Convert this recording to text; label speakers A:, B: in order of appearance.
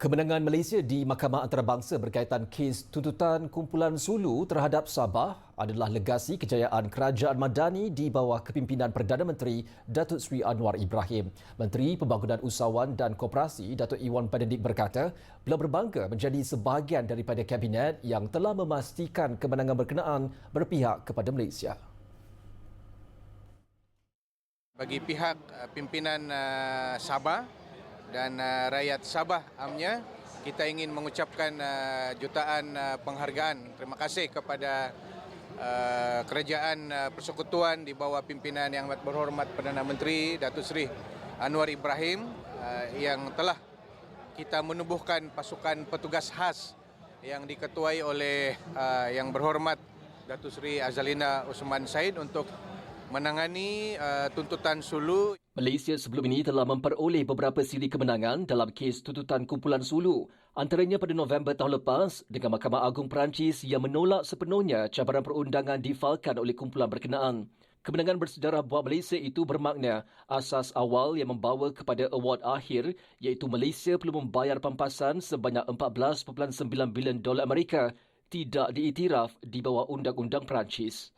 A: Kemenangan Malaysia di Mahkamah Antarabangsa berkaitan kes tuntutan kumpulan Sulu terhadap Sabah adalah legasi kejayaan kerajaan Madani di bawah kepimpinan Perdana Menteri Datuk Seri Anwar Ibrahim. Menteri Pembangunan Usahawan dan Koperasi Datuk Iwan Benedict berkata, beliau berbangga menjadi sebahagian daripada kabinet yang telah memastikan kemenangan berkenaan berpihak kepada Malaysia.
B: Bagi pihak uh, pimpinan uh, Sabah dan uh, rakyat Sabah amnya kita ingin mengucapkan uh, jutaan uh, penghargaan terima kasih kepada uh, kerajaan uh, persekutuan di bawah pimpinan yang amat berhormat Perdana Menteri Datuk Seri Anwar Ibrahim uh, yang telah kita menubuhkan pasukan petugas khas yang diketuai oleh uh, yang berhormat Datuk Seri Azalina Usman Said untuk menangani uh, tuntutan Sulu
A: Malaysia sebelum ini telah memperoleh beberapa siri kemenangan dalam kes tuntutan kumpulan Sulu. Antaranya pada November tahun lepas dengan Mahkamah Agung Perancis yang menolak sepenuhnya cabaran perundangan difalkan oleh kumpulan berkenaan. Kemenangan bersejarah buat Malaysia itu bermakna asas awal yang membawa kepada award akhir iaitu Malaysia perlu membayar pampasan sebanyak 14.9 bilion dolar Amerika tidak diiktiraf di bawah undang-undang Perancis.